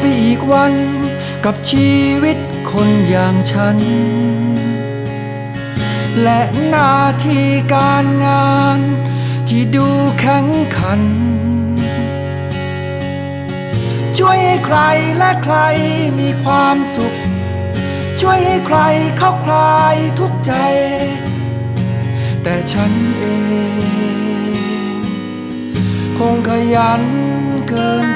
ไปอีกวัน กับชีวิตคนอย่างฉัน และหน้าที่การงาน ที่ดูแข็งขัน ช่วยให้ใครและใครมีความสุข ช่วยให้ใครเข้าคลายทุกใจ แต่ฉันเอง คงขยันเกิน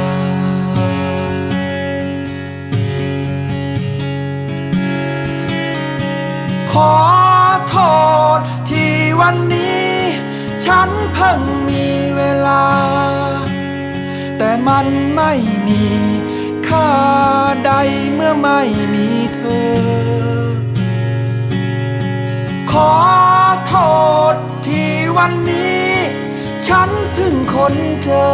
ขอโทษที่วันนี้ ฉันเพิ่งมีเวลา แต่มันไม่มีค่าใดเมื่อไม่มีเธอ ขอโทษที่วันนี้ ฉันเพิ่งค้นเจอ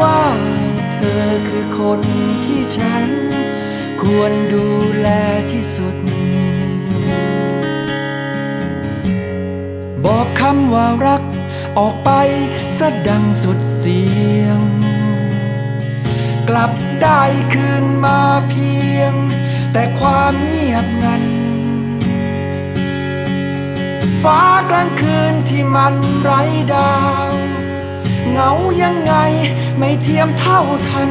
ว่าเธอคือคนที่ฉัน ควรดูแลที่สุด บอกคำว่ารักออกไปสะดังสุดเสียง กลับได้คืนมาเพียง แต่ความเงียบงัน ฟ้ากลางคืนที่มันไร้ดาวเหงายังไงไม่เทียมเท่าทัน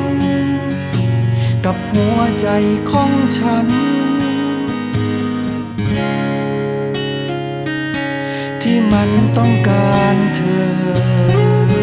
กับหัวใจของฉัน ที่มันต้องการเธอ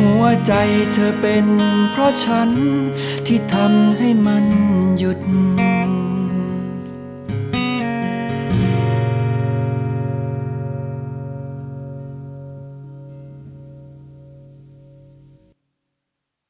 หัวใจเธอเป็นเพราะฉันที่ทำให้มันหยุด